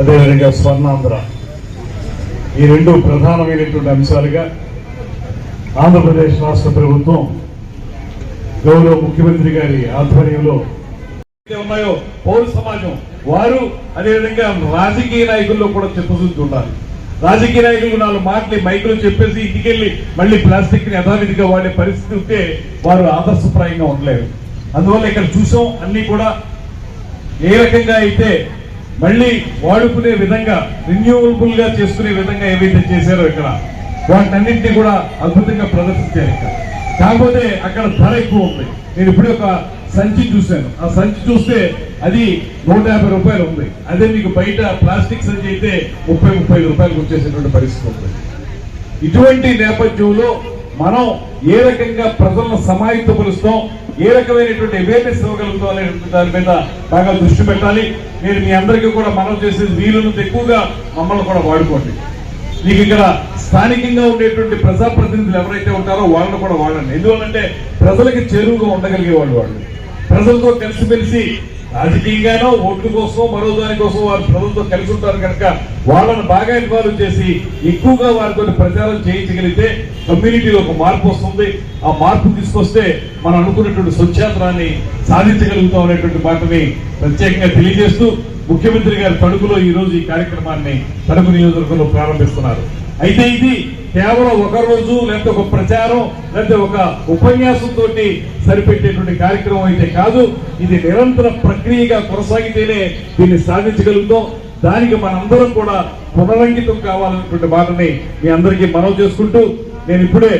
అదేవిధంగా స్వర్ణాంధ్ర. ఈ రెండు ప్రధానమైనటువంటి అంశాలుగా ఆంధ్రప్రదేశ్ రాష్ట్ర ప్రభుత్వం గౌరవ ముఖ్యమంత్రి గారి ఆధ్వర్యంలో ఉన్నాయో పౌర సమాజం వారు అదేవిధంగా రాజకీయ నాయకుల్లో కూడా చిత్తశుద్ధి ఉండాలి. రాజకీయ నాయకులు నాలుగు మాటలు మైకులు చెప్పేసి ఇంటికెళ్ళి మళ్ళీ ప్లాస్టిక్ని యథావిధిగా వాడే పరిస్థితి ఉంటే వారు ఆదర్శప్రాయంగా ఉండలేరు. అందువల్ల ఇక్కడ చూసాం అన్ని కూడా ఏ రకంగా అయితే మళ్ళీ వాడుకునే విధంగా రిన్యూవబుల్గా చేసుకునే విధంగా ఏవైతే చేశారో ఇక్కడ వాటినన్నింటినీ కూడా అద్భుతంగా ప్రదర్శించారు ఇక్కడ. కాకపోతే అక్కడ ధర ఎక్కువ ఉంది. నేను ఇప్పుడే ఒక సంచి చూశాను. ఆ సంచి చూస్తే అది నూట యాభై రూపాయలు ఉంది. అదే మీకు బయట ప్లాస్టిక్ సంచి అయితే ముప్పై ముప్పై రూపాయలకు వచ్చేసినటువంటి పరిస్థితి ఉంది. ఇటువంటి నేపథ్యంలో మనం ఏ రకంగా ప్రజలను సమాయత్తపరుస్తాం ఏ రకమైనటువంటి అవేర్నెస్ ఇవ్వగలుగుతాం అనేటువంటి దాని మీద బాగా దృష్టి పెట్టాలి. నేను మీ అందరికీ కూడా మనం చేసేది వీలున్నంత ఎక్కువగా మమ్మల్ని కూడా వాడుకోండి. మీకు ఇక్కడ స్థానికంగా ఉండేటువంటి ప్రజాప్రతినిధులు ఎవరైతే ఉంటారో వాళ్ళని కూడా వాడండి. ఎందువల్లంటే ప్రజలకి చేరువుగా ఉండగలిగే వాళ్ళు వాళ్ళు. ప్రజలతో కలిసిమెలిసి రాజకీయంగానో ఓట్ల కోసం మరో దానికోసం వారు ప్రజలతో కలిసి ఉంటారు కనుక వాళ్ళని బాగా ఇన్వాల్వ్ చేసి ఎక్కువగా వారితో ప్రచారం చేయించగలిగితే కమ్యూనిటీలో ఒక మార్పు వస్తుంది. ఆ మార్పు తీసుకొస్తే మనం అనుకున్నటువంటి స్వచ్ఛాంధ్రాన్ని సాధించగలుగుతాం అనేటువంటి మాటని ప్రత్యేకంగా తెలియజేస్తూ ముఖ్యమంత్రి గారి తణుకులో ఈ రోజు ఈ కార్యక్రమాన్ని తణుకు నియోజకవర్గంలో ప్రారంభిస్తున్నారు. అయితే ఇది కేవలం ఒక రోజు లేకపోతే ఒక ప్రచారం లేకపోతే ఒక ఉపన్యాసంతో సరిపెట్టేటువంటి కార్యక్రమం అయితే కాదు. ఇది నిరంతర ప్రక్రియగా కొనసాగితేనే దీన్ని సాధించగలుగుతాం. దానికి మనందరం కూడా పునరంకితం కావాలనేటువంటి మాటని మీ అందరికీ మనవి చేసుకుంటూ నేను ఇప్పుడే